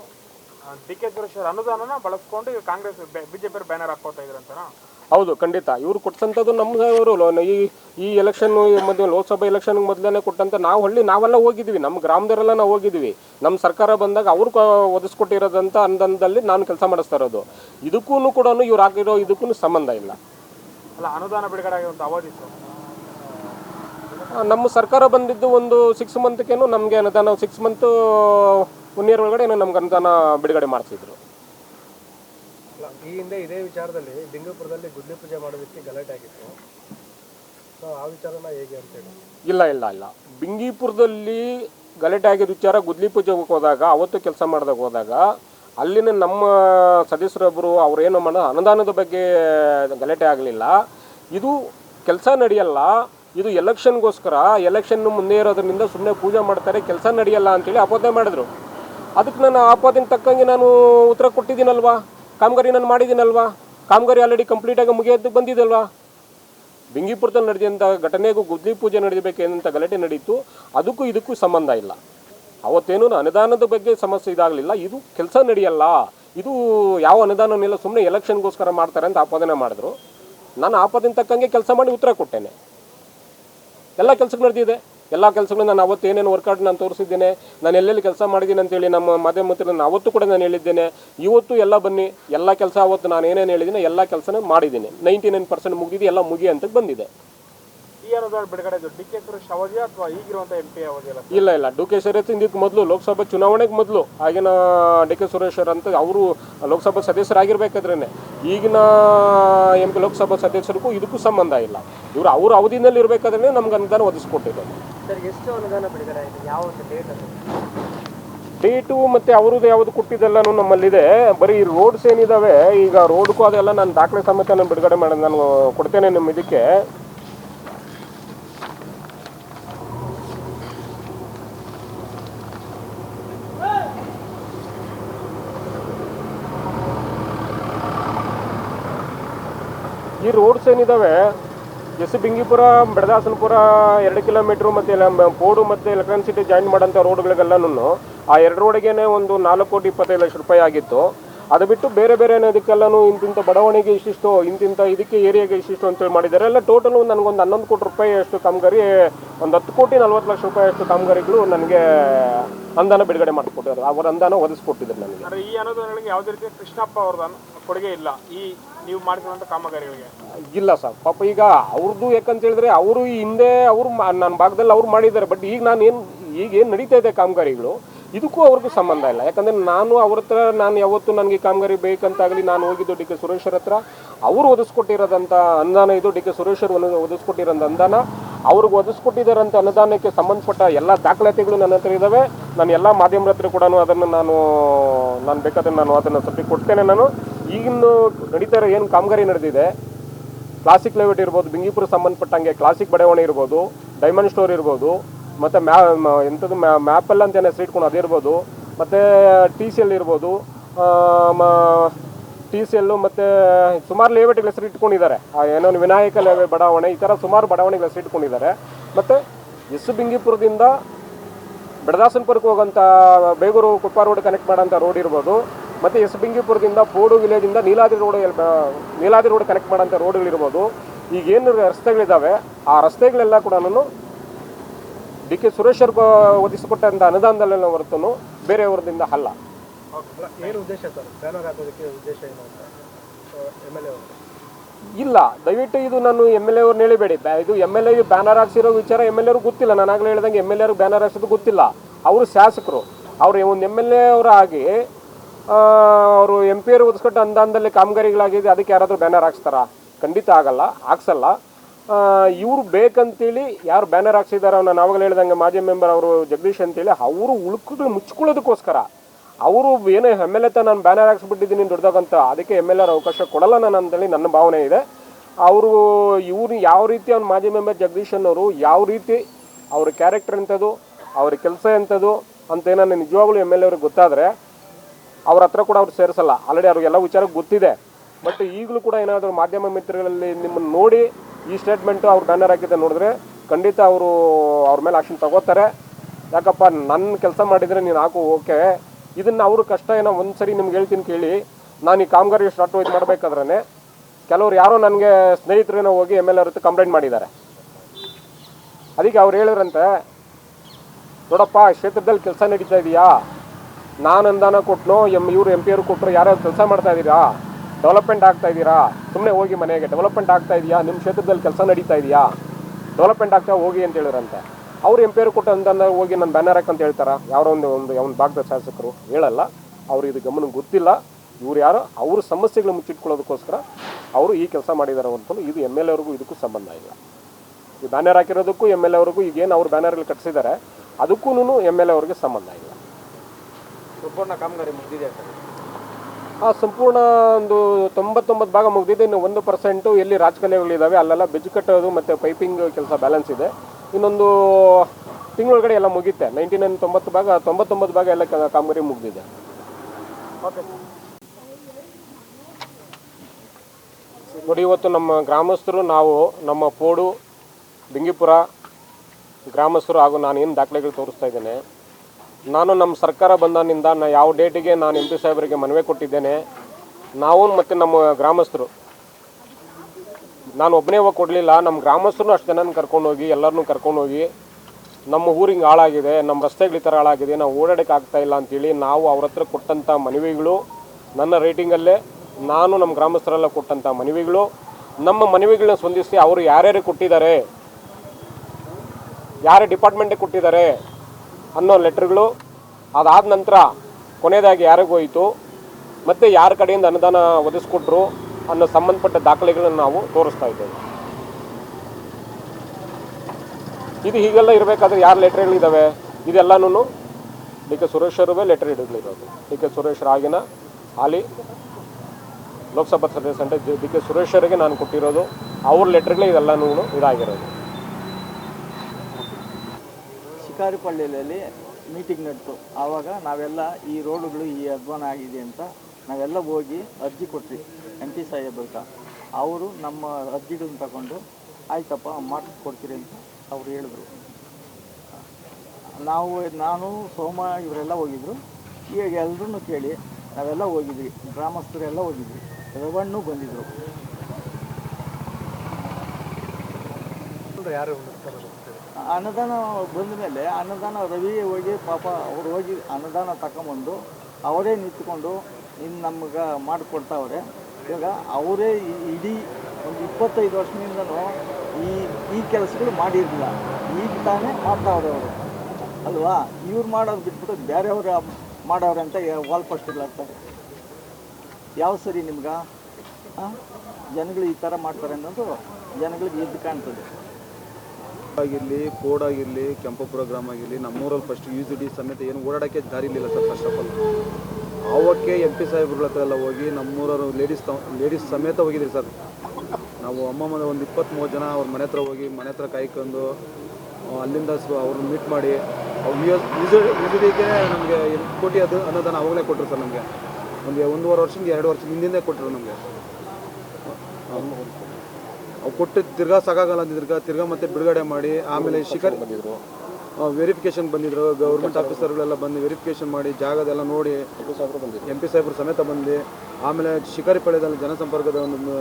ಡಿ ಕೆ ಸುರೇಶ್ ಅನುದಾನನ ಬಳಸ್ಕೊಂಡು ಕಾಂಗ್ರೆಸ್ ಬಿಜೆಪಿ ಬ್ಯಾನರ್ ಹಾಕೋತಾ ಇದ್ರಂತನಾ? ಹೌದು ಖಂಡಿತ. ಇವ್ರು ಕೊಟ್ಟಂಥದ್ದು ನಮ್ಮವರು ಈ ಈ ಎಲೆಕ್ಷನ್ ಮೊದಲು ಲೋಕಸಭಾ ಎಲೆಕ್ಷನ್ ಮೊದಲೇ ಕೊಟ್ಟಂತ. ನಾವು ಹಳ್ಳಿ ನಾವೆಲ್ಲ ಹೋಗಿದ್ವಿ. ನಮ್ಮ ಗ್ರಾಮದವರೆಲ್ಲ ನಾವು ಹೋಗಿದ್ವಿ. ನಮ್ಮ ಸರ್ಕಾರ ಬಂದಾಗ ಅವ್ರು ಒದಗಿಸ್ಕೊಟ್ಟಿರೋದಂತ ಅನುದಾನದಲ್ಲಿ ನಾನು ಕೆಲಸ ಮಾಡಿಸ್ತಾ ಇರೋದು. ಇದಕ್ಕೂ ಕೂಡ ಇವ್ರು ಆಗಿರೋ ಇದಕ್ಕೂ ಸಂಬಂಧ ಇಲ್ಲ. ಅಲ್ಲ ಅನುದಾನ ಬಿಡುಗಡೆ ಆಗಿರುವಂಥ ಅವಧಿ ನಮ್ಮ ಸರ್ಕಾರ ಬಂದಿದ್ದು ಒಂದು ಸಿಕ್ಸ್ ಮಂತ್ಗೇನು ನಮಗೆ ಅನುದಾನ ಸಿಕ್ಸ್ ಮಂತ್ ಒನ್ ಇಯರ್ ಒಳಗಡೆ ಏನೋ ನಮ್ಗೆ ಅನುದಾನ ಬಿಡುಗಡೆ ಮಾಡಿಸಿದ್ರು. ಈ ಹಿಂದೆ ಇದೇ ವಿಚಾರದಲ್ಲಿ ಬಿಂಗಪುರದಲ್ಲಿ ಗುಡ್ಲಿ ಪೂಜೆ ಮಾಡೋದಕ್ಕೆ ಗಲಾಟೆ ಆಗಿತ್ತು. ಆ ಹೇಗೆ ಅಂತೇಳಿ ಇಲ್ಲ ಇಲ್ಲ ಇಲ್ಲ. ಬಿಂಗಿಪುರದಲ್ಲಿ ಗಲಾಟೆ ಆಗಿದ್ದ ವಿಚಾರ ಗುದ್ಲಿ ಪೂಜೆಗೆ ಹೋದಾಗ, ಅವತ್ತು ಕೆಲಸ ಮಾಡಿದಾಗ ಹೋದಾಗ, ಅಲ್ಲಿನ ನಮ್ಮ ಸದಸ್ಯರೊಬ್ಬರು ಅವ್ರೇನು ಮಾಡೋ, ಅನುದಾನದ ಬಗ್ಗೆ ಗಲಾಟೆ ಆಗಲಿಲ್ಲ. ಇದು ಕೆಲಸ ನಡೆಯಲ್ಲ, ಇದು ಎಲೆಕ್ಷನ್ಗೋಸ್ಕರ ಎಲೆಕ್ಷನ್ ಮುಂದೆ ಇರೋದ್ರಿಂದ ಸುಮ್ಮನೆ ಪೂಜೆ ಮಾಡ್ತಾರೆ, ಕೆಲಸ ನಡೆಯಲ್ಲ ಅಂತೇಳಿ ಆಪಾದನೆ ಮಾಡಿದ್ರು. ಅದಕ್ಕೆ ನಾನು ಆಪಾದನೆ ತಕ್ಕಂಗೆ ನಾನು ಉತ್ತರ ಕೊಟ್ಟಿದ್ದೀನಲ್ವಾ? ಕಾಮಗಾರಿ ನಾನು ಮಾಡಿದ್ದೀನಲ್ವಾ? ಕಾಮಗಾರಿ ಆಲ್ರೆಡಿ ಕಂಪ್ಲೀಟಾಗಿ ಮುಗಿಯೋದು ಬಂದಿದ್ದಲ್ವಾ ಬಿಂಗಿಪುರದಲ್ಲಿ ನಡೆದಂಥ ಘಟನೆಗೂ ಗುದ್ದಿ ಪೂಜೆ ನಡೆಯಬೇಕೆಂದಂಥ ಗಲಾಟೆ ನಡೆಯಿತು ಅದಕ್ಕೂ ಇದಕ್ಕೂ ಸಂಬಂಧ ಇಲ್ಲ. ಅವತ್ತೇನು ಅನುದಾನದ ಬಗ್ಗೆ ಸಮಸ್ಯೆ ಇದಾಗಲಿಲ್ಲ. ಇದು ಕೆಲಸ ನಡೆಯಲ್ಲ. ಇದು ಯಾವ ಅನುದಾನವನ್ನೆಲ್ಲ ಸುಮ್ಮನೆ ಎಲೆಕ್ಷನ್ಗೋಸ್ಕರ ಮಾಡ್ತಾರೆ ಅಂತ ಆಪಾದನೆ ಮಾಡಿದ್ರು. ನಾನು ಆಪಾದನೆ ತಕ್ಕಂಗೆ ಕೆಲಸ ಮಾಡಿ ಉತ್ತರ ಕೊಟ್ಟೇನೆ. ಎಲ್ಲ ಕೆಲಸಕ್ಕೆ ನಡೆದಿದೆ. ಎಲ್ಲ ಕೆಲಸಗಳು ನಾನು ಅವತ್ತು ಏನೇನು ವರ್ಕೌಟ್ ನಾನು ತೋರಿಸಿದ್ದೇನೆ, ನಾನು ಎಲ್ಲೆಲ್ಲಿ ಕೆಲಸ ಮಾಡಿದ್ದೀನಿ ಅಂತೇಳಿ ನಮ್ಮ ಮಾಧ್ಯಮ ಮಿತ್ರರನ್ನು ಅವತ್ತು ಕೂಡ ನಾನು ಹೇಳಿದ್ದೇನೆ. ಇವತ್ತು ಎಲ್ಲ ಬನ್ನಿ, ಎಲ್ಲ ಕೆಲಸ ಅವತ್ತು ನಾನು ಏನೇನು ಹೇಳಿದ್ದೀನಿ, ಎಲ್ಲ ಕೆಲಸನೇ ಮಾಡಿದ್ದೀನಿ. ನೈಂಟಿ ನೈನ್ ಪರ್ಸೆಂಟ್ ಮುಗಿದಿದೆ, ಎಲ್ಲ ಮುಗಿ ಅಂತ ಬಂದಿದೆ. ಈ ಅನುದಾನ ಬಿಡುಗಡೆ ಡಿ ಕೆ ಸುರೇಶ್ ಅವಧಿ ಅಥವಾ ಈಗಿರುವಂತ ಎಂ ಪಿ ಅವಧಿ ಇಲ್ಲ ಇಲ್ಲ. ಡಿ ಕೆ ಸುರೇಶ್ ಇದಕ್ಕೆ ಮೊದಲು ಲೋಕಸಭಾ ಚುನಾವಣೆಗೆ ಮೊದಲು. ಆಗಿನ ಡಿ ಕೆ ಸುರೇಶ್ ಅಂತ ಅವರು ಲೋಕಸಭಾ ಸದಸ್ಯರಾಗಿರ್ಬೇಕಾದ್ರೇ ಈಗಿನ ಎಂ ಪಿ ಲೋಕಸಭಾ ಸದಸ್ಯರಿಗೂ ಇದಕ್ಕೂ ಸಂಬಂಧ ಇಲ್ಲ. ಇವರು ಅವ್ರ ಅವಧಿನಲ್ಲಿ ಇರಬೇಕಾದ್ರೆ ನಮ್ಗೆ ಅನುದಾನ ಒದಗಿಸ್ಕೊಟ್ಟಿದ್ದಾರೆ. ಸರ್ ಎಷ್ಟು ಅನುದಾನ ಬಿಡುಗಡೆ ಆಯಿತು? ಯಾವ ಡೇಟ್ ಅದು? ಡೇಟು ಮತ್ತು ಅವ್ರದ್ದು ಯಾವುದು ಕೊಟ್ಟಿದ್ದೆಲ್ಲನೂ ನಮ್ಮಲ್ಲಿದೆ. ಬರೀ ರೋಡ್ಸ್ ಏನಿದಾವೆ ಈಗ ರೋಡ್ಗೂ ಅದೆಲ್ಲ ನಾನು ದಾಖಲೆ ಸಮೇತ ನಾನು ಬಿಡುಗಡೆ ಮಾಡೋದು ನಾನು ಕೊಡ್ತೇನೆ ನಿಮ್ಮ ಇದಕ್ಕೆ. ಈ ರೋಡ್ಸ್ ಏನಿದಾವೆ? ಎಸ್ ಬಿಂಗಿಪುರ ಬೆಡದಾಸನಪುರ ಎರಡು ಕಿಲೋಮೀಟ್ರು ಮತ್ತು ಪೋಡು ಮತ್ತು ಎಲೆಕ್ಟ್ರಾನ್ ಸಿಟಿ ಜಾಯಿನ್ ಮಾಡೋಂಥ ರೋಡ್ಗಳಿಗೆಲ್ಲನೂ ಆ ಎರಡು ರೋಡಿಗೆ ಒಂದು ನಾಲ್ಕು ಕೋಟಿ ಇಪ್ಪತ್ತೈದು ಲಕ್ಷ ರೂಪಾಯಿ ಆಗಿತ್ತು. ಅದು ಬಿಟ್ಟು ಬೇರೆ ಬೇರೆ ಅನ್ನೋದಕ್ಕೆಲ್ಲನೂ ಇಂತಿಂಥ ಬಡಾವಣೆಗೆ ಇಷ್ಟಿಷ್ಟು ಇಂತಿಂಥ ಇದಕ್ಕೆ ಏರಿಯಾಗೆ ಇಷ್ಟಿಷ್ಟು ಅಂತೇಳಿ ಮಾಡಿದ್ದಾರೆ ಎಲ್ಲ ಟೋಟಲು ನನಗೊಂದು ಹನ್ನೊಂದು ಕೋಟಿ ರೂಪಾಯಿ ಅಷ್ಟು ಕಾಮಗಾರಿ ಒಂದು ಹತ್ತು ಕೋಟಿ ನಲ್ವತ್ತು ಲಕ್ಷ ರೂಪಾಯಿ ಅಷ್ಟು ಕಾಮಗಾರಿಗಳು ನನಗೆ ಅಂದಾನ ಬಿಡುಗಡೆ ಮಾಡಿಕೊಟ್ಟಿದ್ದಾರೆ. ಅವರ ಅಂದಾನ ಒದಗಿಸ್ಕೊಟ್ಟಿದ್ದಾರೆ ನನಗೆ. ಈ ಅನುದಾನಗಳಿಗೆ ಯಾವುದೇ ರೀತಿ ಕೃಷ್ಣಪ್ಪ ಅವ್ರದ್ದು ಕೊಡುಗೆ ಇಲ್ಲ. ಈ ನೀವು ಮಾಡಿಸಿದಂಥ ಕಾಮಗಾರಿಗಳಿಗೆ. ಇಲ್ಲ ಸರ್ ಪಾಪ ಈಗ ಅವ್ರದ್ದು ಯಾಕಂತ ಹೇಳಿದ್ರೆ ಅವರು ಹಿಂದೆ ಅವರು ನನ್ನ ಭಾಗದಲ್ಲಿ ಅವ್ರು ಮಾಡಿದ್ದಾರೆ. ಬಟ್ ಈಗ ನಾನು ಏನು ಈಗ ಏನು ನಡೀತಾ ಇದೆ ಕಾಮಗಾರಿಗಳು ಇದಕ್ಕೂ ಅವ್ರಿಗೂ ಸಂಬಂಧ ಇಲ್ಲ. ಯಾಕಂದ್ರೆ ನಾನು ಅವ್ರ ಹತ್ರ, ನಾನು ಯಾವತ್ತು ನನಗೆ ಕಾಮಗಾರಿ ಬೇಕಂತಾಗಲಿ ನಾನು ಹೋಗಿದ್ದು ಡಿ ಕೆ ಸುರೇಶ್ವರ್ ಹತ್ರ, ಅವರು ಒದಗಿಸ್ಕೊಟ್ಟಿರೋದಂಥ ಅನುದಾನ ಇದು ಡಿ ಕೆ ಸುರೇಶ್ವರ್ ಒದಗಿಸ್ಕೊಟ್ಟಿರೋಂಥ ಅನುದಾನ, ಅವ್ರಿಗೆ ಒದಗಿಸ್ಕೊಟ್ಟಿದ್ದಾರಂಥ ಅನುದಾನಕ್ಕೆ ಸಂಬಂಧಪಟ್ಟ ಎಲ್ಲ ದಾಖಲಾತಿಗಳು ನನ್ನ ಹತ್ರ ಇದ್ದಾವೆ ನಾನು ಎಲ್ಲ ಮಾಧ್ಯಮರ ಹತ್ರ ಕೂಡ ಅದನ್ನು ನಾನು ನಾನು ಬೇಕಾದ್ರೆ ನಾನು ಅದನ್ನು ಸಬ್ಜೆಕ್ಟ್ ಕೊಡ್ತೇನೆ ನಾನು. ಈಗಿನ ನಡೀತಾ ಇರೋ ಏನು ಕಾಮಗಾರಿ ನಡೆದಿದೆ ಕ್ಲಾಸಿಕ್ ಲೆವೆಟ್ ಇರ್ಬೋದು, ಬಿಂಗಿಪುರ ಸಂಬಂಧಪಟ್ಟಂಗೆ ಕ್ಲಾಸಿಕ್ ಬಡಾವಣೆ ಇರ್ಬೋದು ಡೈಮಂಡ್ ಸ್ಟೋರ್ ಇರ್ಬೋದು ಮತ್ತು ಮ್ಯಾ ಎಂಥದ್ದು ಮ್ಯಾ ಮ್ಯಾಪಲ್ ಅಂತ ಏನೋ ಹೆಸರಿಟ್ಕೊಂಡು ಅದಿರ್ಬೋದು ಮತ್ತು ಟಿ ಸಿ ಎಲ್ ಇರ್ಬೋದು. ಟಿ ಸಿ ಎಲ್ಲು ಮತ್ತು ಸುಮಾರು ಲೇಔಟ್ಗಳ ಹೆಸರು ಇಟ್ಕೊಂಡಿದ್ದಾರೆ. ಏನೋ ವಿನಾಯಕ ಲೇ ಬಡಾವಣೆ, ಈ ಥರ ಸುಮಾರು ಬಡಾವಣೆಗಳ ಹೆಸರು ಇಟ್ಕೊಂಡಿದ್ದಾರೆ. ಮತ್ತು ಎಸ್ ಬಿಂಗಿಪುರದಿಂದ ಬೆಡದಾಸನಪುರಕ್ಕೆ ಹೋಗೋಂಥ ಬೇಗೂರು ಕುಪ್ಪ ರೋಡ್ ಕನೆಕ್ಟ್ ಮಾಡೋಂಥ ರೋಡ್ ಇರ್ಬೋದು. ಮತ್ತು ಎಸ್ ಬಿಂಗಿಪುರದಿಂದ ಪೋಡು ವಿಲೇಜಿಂದ Neeladri road Neeladri road connect ಮಾಡೋಂಥ ರೋಡ್ಗಳಿರ್ಬೋದು ಈಗ ಏನು ರಸ್ತೆಗಳಿದ್ದಾವೆ ಆ ರಸ್ತೆಗಳೆಲ್ಲ ಕೂಡ ಡಿ ಕೆ ಸುರೇಶ್ವರ್ ಒದಗಿಸಿಕೊಟ್ಟಂಥ ಅನುದಾನದಲ್ಲೆಲ್ಲ ಹೊರತು ಬೇರೆಯವರದಿಂದ ಅಲ್ಲ. ಅಲ್ಲ ಏನು ಉದ್ದೇಶ ಸರ್? ಬ್ಯಾನರ್ ಹಾಕೋದಕ್ಕೆ ಉದ್ದೇಶ ಏನು ಅಂತ? ಎಂ ಎಲ್ ಎ ಇಲ್ಲ ದಯವಿಟ್ಟು ಇದು ನಾನು ಎಂ ಎಲ್ ಎ ಅವ್ರನ್ನ ಹೇಳಿಬೇಡಿ. ಇದು ಎಂ ಎಲ್ ಎ ಬ್ಯಾನರ್ ಹಾಕ್ಸಿರೋ ವಿಚಾರ ಎಂ ಎಲ್ ಎರು ಗೊತ್ತಿಲ್ಲ. ನಾನು ಆಗಲೇ ಹೇಳ್ದಂಗೆ ಎಂ ಎಲ್ ಎರು ಬ್ಯಾನರ್ ಹಾಕ್ಸೋದು ಗೊತ್ತಿಲ್ಲ. ಅವರು ಶಾಸಕರು. ಅವ್ರು ಒಂದು ಎಂ ಎಲ್ ಎ ಅವರಾಗಿ ಅವರು ಎಂ ಪಿ ಅವರು ಒದಿಸ್ಕೊಟ್ಟು ಅನುದಾನದಲ್ಲಿ ಕಾಮಗಾರಿಗಳಾಗಿದೆ ಅದಕ್ಕೆ ಯಾರಾದರೂ ಬ್ಯಾನರ್ ಹಾಕ್ಸ್ತಾರಾ? ಖಂಡಿತ ಆಗಲ್ಲ. ಹಾಕ್ಸಲ್ಲ. ಇವರು ಬೇಕಂತೇಳಿ ಯಾರು ಬ್ಯಾನರ್ ಹಾಕ್ಸಿದಾರೋ ನಾನು ಆವಾಗಲೇ ಹೇಳಿದಂಗೆ ಮಾಜಿ ಮೆಂಬರ್ ಅವರು ಜಗದೀಶ್ ಅಂತೇಳಿ, ಅವರು ಉಳ್ಕೊಂಡು ಮುಚ್ಕೊಳ್ಳೋದಕ್ಕೋಸ್ಕರ. ಅವರು ಏನು ಎಂ ಎಲ್ ಎ ನಾನು ಬ್ಯಾನರ್ ಹಾಕ್ಸ್ಬಿಟ್ಟಿದ್ದೀನಿ ದೊಡ್ಡದಾಗಂತ, ಅದಕ್ಕೆ ಎಂ ಎಲ್ ಆರ್ ಅವಕಾಶ ಕೊಡಲ್ಲ ನಾನು ಅಂತೇಳಿ ನನ್ನ ಭಾವನೆ ಇದೆ. ಅವರು, ಇವ್ರು ಯಾವ ರೀತಿ ಅವ್ನ ಮಾಜಿ ಮೆಂಬರ್ ಜಗದೀಶ್ ಅನ್ನೋರು, ಯಾವ ರೀತಿ ಅವ್ರ ಕ್ಯಾರೆಕ್ಟರ್ ಎಂಥದ್ದು, ಅವ್ರ ಕೆಲಸ ಎಂಥದ್ದು ಅಂತ ಏನಾದ್ರು ನಿಜವಾಗ್ಲೂ ಎಂ ಎಲ್ ಎ ಅವ್ರಿಗೆ ಗೊತ್ತಾದರೆ ಅವ್ರ ಹತ್ರ ಕೂಡ ಅವ್ರು ಸೇರಿಸಲ್ಲ. ಆಲ್ರೆಡಿ ಅವ್ರಿಗೆಲ್ಲ ವಿಚಾರ ಗೊತ್ತಿದೆ. ಬಟ್ ಈಗಲೂ ಕೂಡ ಏನಾದರೂ ಮಾಧ್ಯಮ ಮಿತ್ರಗಳಲ್ಲಿ ನಿಮ್ಮನ್ನು ನೋಡಿ ಈ ಸ್ಟೇಟ್ಮೆಂಟು ಅವ್ರು ಬ್ಯಾನರ್ ಹಾಕಿದ್ದೆ ನೋಡಿದ್ರೆ ಖಂಡಿತ ಅವರು ಅವ್ರ ಮೇಲೆ ಆಕ್ಷನ್ ತಗೋತಾರೆ. ಯಾಕಪ್ಪ ನನ್ನ ಕೆಲಸ ಮಾಡಿದರೆ ನೀನು ಹಾಕು ಓಕೆ ಇದನ್ನು ಅವರು ಕಷ್ಟ ಏನೋ ಒಂದು ಸರಿ ನಿಮ್ಗೆ ಹೇಳ್ತೀನಿ ಕೇಳಿ. ನಾನು ಈ ಕಾಮಗಾರಿ ಸ್ಟಾರ್ಟ್ ಇದು ಮಾಡಬೇಕಾದ್ರೆ ಕೆಲವ್ರು ಯಾರೋ ನನಗೆ ಸ್ನೇಹಿತರೇನೋ ಹೋಗಿ ಎಂ ಎಲ್ ಅವ್ರ ಕಂಪ್ಲೇಂಟ್ ಮಾಡಿದ್ದಾರೆ. ಅದಕ್ಕೆ ಅವ್ರು ಹೇಳಿದ್ರಂತೆ, ನೋಡಪ್ಪ ಕ್ಷೇತ್ರದಲ್ಲಿ ಕೆಲಸ ನಡೀತಾ ಇದೆಯಾ? ನಾನು ಅಂದಾನ ಕೊಟ್ಟನು ಎಂ ಇವರು ಎಂ ಪಿ ಅವರು ಕೊಟ್ಟರು ಯಾರ್ಯಾರು ಕೆಲಸ ಮಾಡ್ತಾ ಇದ್ದೀರಾ ಡೆವಲಪ್ಮೆಂಟ್ ಆಗ್ತಾ ಇದ್ದೀರಾ ಸುಮ್ಮನೆ ಹೋಗಿ ಮನೆಗೆ. ಡೆವಲಪ್ಮೆಂಟ್ ಆಗ್ತಾ ಇದೆಯಾ? ನಿಮ್ಮ ಕ್ಷೇತ್ರದಲ್ಲಿ ಕೆಲಸ ನಡೀತಾ ಇದೆಯಾ? ಡೆವಲಪ್ಮೆಂಟ್ ಆಗ್ತಾ ಹೋಗಿ ಅಂತ ಹೇಳಿರಂತೆ ಅವ್ರು ಎಂಪೇರ್ ಕೊಟ್ಟ ಅಂತಂದ್ರೆ ಹೋಗಿ ನನ್ನ ಬ್ಯಾನರ್ ಹಾಕಂತ ಹೇಳ್ತಾರ? ಯಾರೋ ಒಂದು ಒಂದು ಒಂದು ಭಾಗದ ಶಾಸಕರು. ಹೇಳಲ್ಲ. ಅವ್ರು ಇದು ಗಮನ ಗೊತ್ತಿಲ್ಲ. ಇವ್ರು ಯಾರು? ಅವ್ರ ಸಮಸ್ಯೆಗಳು ಮುಚ್ಚಿಟ್ಕೊಳ್ಳೋದಕ್ಕೋಸ್ಕರ ಅವರು ಈ ಕೆಲಸ ಮಾಡಿದ್ದಾರೆ ಅಂತಂದು ಇದು ಎಂ ಎಲ್ ಎವ್ರಿಗೂ ಇದಕ್ಕೂ ಸಂಬಂಧ ಇಲ್ಲ. ಈ ಬ್ಯಾನರ್ ಹಾಕಿರೋದಕ್ಕೂ ಎಂ ಎಲ್ ಎವ್ರಿಗೂ ಈಗೇನು ಅವ್ರು ಬ್ಯಾನರ್ಗಳು ಕಟ್ಸಿದ್ದಾರೆ ಅದಕ್ಕೂ ಎಂ ಎಲ್ ಎ ಅವ್ರಿಗೆ ಸಂಬಂಧ ಇಲ್ಲ. ಸಂಪೂರ್ಣ ಕಾಮಗಾರಿ ಮುಗಿದಿದೆ ಆ ಸಂಪೂರ್ಣ ಒಂದು ತೊಂಬತ್ತೊಂಬತ್ತು ಭಾಗ ಮುಗಿದಿದೆ. ಇನ್ನು ಒಂದು ಪರ್ಸೆಂಟು ಎಲ್ಲಿ ರಾಜಕಲೆಗಳಿದ್ದಾವೆ ಅಲ್ಲೆಲ್ಲ ಬೆಜ್ ಕಟ್ಟೋದು ಮತ್ತು ಪೈಪಿಂಗ್ ಕೆಲಸ ಬ್ಯಾಲೆನ್ಸ್ ಇದೆ. ಇನ್ನೊಂದು ತಿಂಗಳೊಳಗಡೆ ಎಲ್ಲ ಮುಗಿಯುತ್ತೆ. ನೈಂಟಿ ನೈನ್ ತೊಂಬತ್ತು ಭಾಗ ತೊಂಬತ್ತೊಂಬತ್ತು ಭಾಗ ಎಲ್ಲ ಕಾಮಗಾರಿ ಮುಗಿದಿದೆ. ಓಕೆ. ನೋಡಿ ಇವತ್ತು ನಮ್ಮ ಗ್ರಾಮಸ್ಥರು ನಾವು ನಮ್ಮ ಪೋಡು ಬಿಂಗಿಪುರ ಗ್ರಾಮಸ್ಥರು ಹಾಗೂ ನಾನು ಏನು ದಾಖಲೆಗಳು ತೋರಿಸ್ತಾ ಇದ್ದೇನೆ. ನಾನು ನಮ್ಮ ಸರ್ಕಾರ ಬಂದಾನಿಂದ ನಾ ಯಾವ ಡೇಟಿಗೆ ನಾನು ಎಂ ಪಿ ಸಾಹೇಬರಿಗೆ ಮನವಿ ಕೊಟ್ಟಿದ್ದೇನೆ, ನಾವು ಮತ್ತು ನಮ್ಮ ಗ್ರಾಮಸ್ಥರು. ನಾನು ಒಬ್ಬನೇ ಹೋಗಿ ಕೊಡಲಿಲ್ಲ, ನಮ್ಮ ಗ್ರಾಮಸ್ಥರು ಅಷ್ಟು ಜನನ ಕರ್ಕೊಂಡೋಗಿ ಎಲ್ಲರನ್ನೂ ಕರ್ಕೊಂಡೋಗಿ ನಮ್ಮ ಊರಿಗೆ ಹಾಳಾಗಿದೆ, ನಮ್ಮ ರಸ್ತೆಗಳು ಈ ಥರ ಹಾಳಾಗಿದೆ, ನಾವು ಓಡಾಡಕ್ಕೆ ಆಗ್ತಾ ಇಲ್ಲ ಅಂತೇಳಿ ನಾವು ಅವ್ರ ಹತ್ರ ಕೊಟ್ಟಂಥ ಮನವಿಗಳು ನನ್ನ ರೇಟಿಂಗಲ್ಲೇ ನಾನು ನಮ್ಮ ಗ್ರಾಮಸ್ಥರೆಲ್ಲ ಕೊಟ್ಟಂಥ ಮನವಿಗಳು. ನಮ್ಮ ಮನವಿಗಳನ್ನ ಸ್ಪಂದಿಸಿ ಅವರು ಯಾರ್ಯಾರು ಕೊಟ್ಟಿದ್ದಾರೆ, ಯಾರ ಡಿಪಾರ್ಟ್ಮೆಂಟಿಗೆ ಕೊಟ್ಟಿದ್ದಾರೆ ಅನ್ನೋ ಲೆಟ್ರ್ಗಳು. ಅದಾದ ನಂತರ ಕೊನೆಯದಾಗಿ ಯಾರಿಗೂ ಹೋಯಿತು, ಮತ್ತು ಯಾರ ಕಡೆಯಿಂದ ಅನುದಾನ ಒದಗಿಸ್ಕೊಟ್ರು ಅನ್ನೋ ಸಂಬಂಧಪಟ್ಟ ದಾಖಲೆಗಳನ್ನು ನಾವು ತೋರಿಸ್ತಾ ಇದ್ದೇವೆ. ಇದು ಹೀಗೆಲ್ಲ ಇರಬೇಕಾದ್ರೆ ಯಾರು ಲೆಟ್ರ್ಗಳಿದ್ದಾವೆ ಇದೆಲ್ಲನೂ D K Suresh ಅವರವೇ letter ಇಡಗಳಿರೋದು D K Suresh ಆಗಿನ ಹಾಲಿ ಲೋಕಸಭಾ ಸದಸ್ಯ ಡಿ ಕೆ ಸುರೇಶ್ ಅವರಿಗೆ ನಾನು ಕೊಟ್ಟಿರೋದು. ಅವ್ರ ಲೆಟ್ರ್ಗಳೇ ಇದೆಲ್ಲನೂ ಇದಾಗಿರೋದು. ಶಿಕಾರಿಪಳ್ಳಿಯಲ್ಲಿ ಮೀಟಿಂಗ್ ನಡೆತು. ಆವಾಗ ನಾವೆಲ್ಲ ಈ ರೋಡುಗಳು ಈ ಅಧ್ವಾನ ಆಗಿದೆ ಅಂತ ನಾವೆಲ್ಲ ಹೋಗಿ ಅರ್ಜಿ ಕೊಟ್ವಿ, ಎಂ ಪಿ ಸಾಹೇಬ್ರತ ಅವರು ನಮ್ಮ ಅರ್ಜಿಗಳನ್ನ ತಗೊಂಡು, ಆಯ್ತಪ್ಪ ಮಾಡಿಸ್ಕೊಡ್ತೀರಿ ಅಂತ ಅವ್ರು ಹೇಳಿದ್ರು. ನಾವು, ನಾನು, ಸೋಮ ಇವರೆಲ್ಲ ಹೋಗಿದ್ರು. ಈಗ ಎಲ್ಲರೂ ಕೇಳಿ ನಾವೆಲ್ಲ ಹೋಗಿದ್ವಿ, ಗ್ರಾಮಸ್ಥರೆಲ್ಲ ಹೋಗಿದ್ವಿ ರವಣ್ಣು ಬಂದಿದ್ದರು ಯಾರು ಅನ್ನದಾನ ಬಂದ ಮೇಲೆ ಅನ್ನದಾನ ರವಿ ಹೋಗಿ ಪಾಪ ಅವ್ರು ಹೋಗಿ ಅನ್ನದಾನ ತಗೊಂಬಂದು ಅವರೇ ನಿಂತ್ಕೊಂಡು ಇನ್ನು ನಮ್ಗೆ ಮಾಡಿಕೊಡ್ತಾವ್ರೆ. ಇವಾಗ ಅವರೇ ಇಡೀ ಒಂದು ಇಪ್ಪತ್ತೈದು ವರ್ಷದಿಂದನೂ ಈ ಈ ಕೆಲಸಗಳು ಮಾಡಿರಲಿಲ್ಲ. ಈಗ ತಾನೇ ಮಾಡ್ತಾವ್ರೆ ಅವರು. ಅಲ್ವಾ? ಇವ್ರು ಮಾಡೋದು ಬಿಟ್ಬಿಟ್ಟು ಬೇರೆಯವ್ರು ಮಾಡೋರೆ ಅಂತ ವಾಲ್ ಪೋಸ್ಟ್ಗಳಾಗ್ತಾರೆ ಯಾವ ಸರಿ ನಿಮ್ಗೆ? ಜನಗಳು ಈ ಥರ ಮಾಡ್ತಾರೆ ಅನ್ನೋದು ಜನಗಳಿಗೆ ಎದ್ದು ಕಾಣ್ತದೆ. ಆಗಿರಲಿ, ಕೋಡ್ ಆಗಿರಲಿ ಪ್ರೋಗ್ರಾಮ್ ಗ್ರಾಮ ಆಗಿರಲಿ, ನಮ್ಮೂರಲ್ಲಿ ಫಸ್ಟ್ ಯು ಡಿ ಸಮೇತ ಏನು ಓಡಾಡೋಕ್ಕೆ ದಾರಿ ಇಲ್ಲ ಸರ್ ಫಸ್ಟ್ ಆಫ್ ಆಲ್ ಅವಕ್ಕೆ ಎಂ ಪಿ ಸಾಹೇಬ್ರ ಹತ್ರ ಎಲ್ಲ ಹೋಗಿ ನಮ್ಮೂರವರು ಲೇಡೀಸ್ ಲೇಡೀಸ್ ಸಮೇತ ಹೋಗಿದ್ದೀವಿ ಸರ್. ನಾವು ಅಮ್ಮಮ್ಮನ ಒಂದು ಇಪ್ಪತ್ತ್ ಮೂವತ್ತು ಜನ ಅವ್ರ ಮನೆ ಹತ್ರ ಹೋಗಿ, ಮನೆ ಹತ್ರ ಕಾಯ್ಕೊಂಡು ಅಲ್ಲಿಂದ ಅವ್ರನ್ನ ಮೀಟ್ ಮಾಡಿ, ಅವ್ರು ಯು ಡಿಗೆ ನಮಗೆ ಕೋಟಿ ಅದು ಅನ್ನೋದನ್ನು ಅವಾಗಲೇ ಕೊಟ್ಟರು ಸರ್ ನಮಗೆ. ಒಂದು ಒಂದೂವರೆ ವರ್ಷದಿಂದ, ಎರಡು ವರ್ಷದ ಹಿಂದಿಂದೆ ಕೊಟ್ಟರು ನಮಗೆ. ಕೊಟ್ಟು ತಿರ್ಗಾ ಸಾಕಾಗಲ್ಲ ಅಂತ ತಿರ್ಗಾ ಮತ್ತೆ ಬಿಡುಗಡೆ ಮಾಡಿ, ಆಮೇಲೆ ಶಿಖರ್ ವೆರಿಫಿಕೇಶನ್ ಬಂದಿದ್ರು ಗೌರ್ಮೆಂಟ್ ಆಫೀಸರ್ಗಳೆಲ್ಲ ಬಂದು ವೆರಿಫಿಕೇಶನ್ ಮಾಡಿ, ಜಾಗದೆಲ್ಲ ನೋಡಿ ಎಂ ಪಿ ಸಾಹೇಬ್ರು ಸಮೇತ ಬಂದು, ಆಮೇಲೆ ಶಿಕಾರಿಪಾಳ್ಯದಲ್ಲಿ ಜನಸಂಪರ್ಕದ ಒಂದು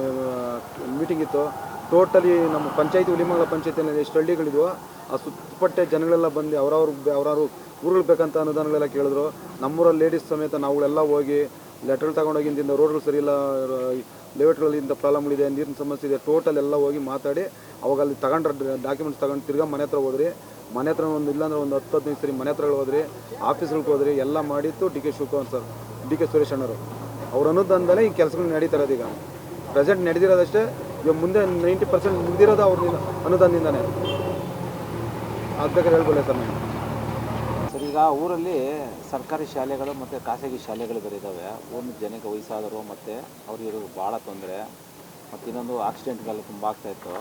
ಮೀಟಿಂಗ್ ಇತ್ತು. ಟೋಟಲಿ ನಮ್ಮ ಪಂಚಾಯತಿ, ಹುಲಿಮಂಗಲ ಪಂಚಾಯತಿಯಲ್ಲಿ ಎಷ್ಟು ಹಳ್ಳಿಗಳಿದ್ವೋ, ಆ ಸುತ್ತಪಟ್ಟೆ ಜನಗಳೆಲ್ಲ ಬಂದು ಅವ್ರವ್ರ, ಅವ್ರವ್ರು ಊರುಗಳು ಬೇಕಂತ ಅನುದಾನಗಳೆಲ್ಲ ಕೇಳಿದ್ರು. ನಮ್ಮೂರಲ್ಲಿ ಲೇಡೀಸ್ ಸಮೇತ ನಾವುಗಳೆಲ್ಲ ಹೋಗಿ ಲೆಟರ್ ತಗೊಂಡೋಗಿ, ಇಂತಿಂದ ರೋಡ್ಗಳು ಸರಿ ಇಲ್ಲ ಲೇಔಟ್ಗಳಲ್ಲಿ ಇಂಥ ಪ್ರಾಬ್ಲಮ್ಗಳಿದೆ ನೀರಿನ ಸಮಸ್ಯೆ ಇದೆ ಟೋಟಲ್ ಎಲ್ಲ ಹೋಗಿ ಮಾತಾಡಿ ಅವಾಗ ಅಲ್ಲಿ ತಗೊಂಡ್ರೆ ಡಾಕ್ಯುಮೆಂಟ್ಸ್ ತಗೊಂಡು ತಿರ್ಗಾ ಮನೆ ಹತ್ರ ಹೋದ್ರಿ. ಮನೆ ಹತ್ರ ಒಂದು ಇಲ್ಲಾಂದ್ರೆ ಒಂದು ಹತ್ತು ಹದಿನೈದು ಸರಿ ಮನೆ ಹತ್ರಗಳು ಹೋದ್ರಿ ಆಫೀಸ್ಗಳಿಗೆ ಹೋದ್ರಿ, ಎಲ್ಲ ಮಾಡಿತ್ತು D K Shivakumar sir D K Suresh ಅಣ್ಣರು ಅವ್ರ ಅನುದಾನದಲ್ಲೇ ಈ ಕೆಲಸಗಳು ನಡೀತಾ ಈಗ. ಪ್ರೆಸೆಂಟ್ ನಡೆದಿರೋದಷ್ಟೇ ಈಗ ಮುಂದೆ ನೈಂಟಿ ಪರ್ಸೆಂಟ್ ಮುಗಿದಿರೋದು ಅವ್ರ ಅನುದಾನದಿಂದನೇ ಅದ್ಬೇಕಾದ್ರೆ ಹೇಳ್ಬೋಲ್ಲ ಸರ್ ನಾನು ಈಗ ಊರಲ್ಲಿ ಸರ್ಕಾರಿ ಶಾಲೆಗಳು ಮತ್ತು ಖಾಸಗಿ ಶಾಲೆಗಳು ಬೇರೆ ಇದ್ದಾವೆ ಒಂದು ಜನಕ್ಕೆ ವಯಸ್ಸಾದರು ಮತ್ತು ಅವ್ರಿಗೆ ಭಾಳ ತೊಂದರೆ. ಮತ್ತು ಇನ್ನೊಂದು ಆಕ್ಸಿಡೆಂಟ್ಗಳು ತುಂಬ ಆಗ್ತಾಯಿತ್ತು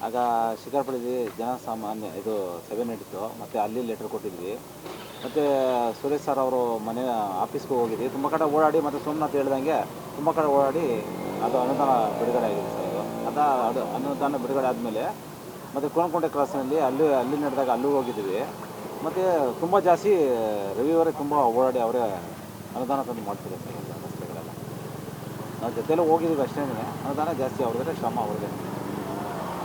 ಆಗ ಶಿಕಾರ್ಪಳ್ಳಿ ಜನಸಾಮಾನ್ಯ ಇದು ಸಭೆ ನಡೀತು. ಮತ್ತು ಅಲ್ಲಿ ಲೆಟ್ರ್ ಕೊಟ್ಟಿದ್ವಿ. ಮತ್ತು ಸುರೇಶ್ ಸರ್ ಅವರು ಮನೆ ಆಫೀಸ್ಗೆ ಹೋಗಿದ್ವಿ. ತುಂಬ ಕಡೆ ಓಡಾಡಿ ಮತ್ತು ಸೋಮನಾಥ್ ಹೇಳ್ದಂಗೆ ತುಂಬ ಕಡೆ ಓಡಾಡಿ ಅದು ಅನುದಾನ ಬಿಡುಗಡೆ ಆಗಿದೆ ಸರ್ ಇದು. ಅದ ಅದು ಅನುದಾನ ಬಿಡುಗಡೆ ಆದಮೇಲೆ ಮತ್ತು ಕೋಣಕೊಂಡೆ ಕ್ರಾಸ್ನಲ್ಲಿ ಅಲ್ಲಿ ಅಲ್ಲಿ ನಡೆದಾಗ ಅಲ್ಲೂ ಹೋಗಿದ್ವಿ. ಮತ್ತು ತುಂಬ ಜಾಸ್ತಿ, ರವಿಯವರೇ ತುಂಬ ಓಡಾಡಿ ಅವರೇ ಅನುದಾನ ತಂದು ಮಾಡ್ತಿದ್ದಾರೆ ಸರ್ ರಸ್ತೆಗಳೆಲ್ಲ. ನಾವು ಜೊತೆಯಲ್ಲೂ ಹೋಗಿದ್ದೀವಿ ಅಷ್ಟೇ ಅನುದಾನ ಜಾಸ್ತಿ ಅವ್ರದ್ದೇ ಶ್ರಮ ಅವ್ರದ್ದೇ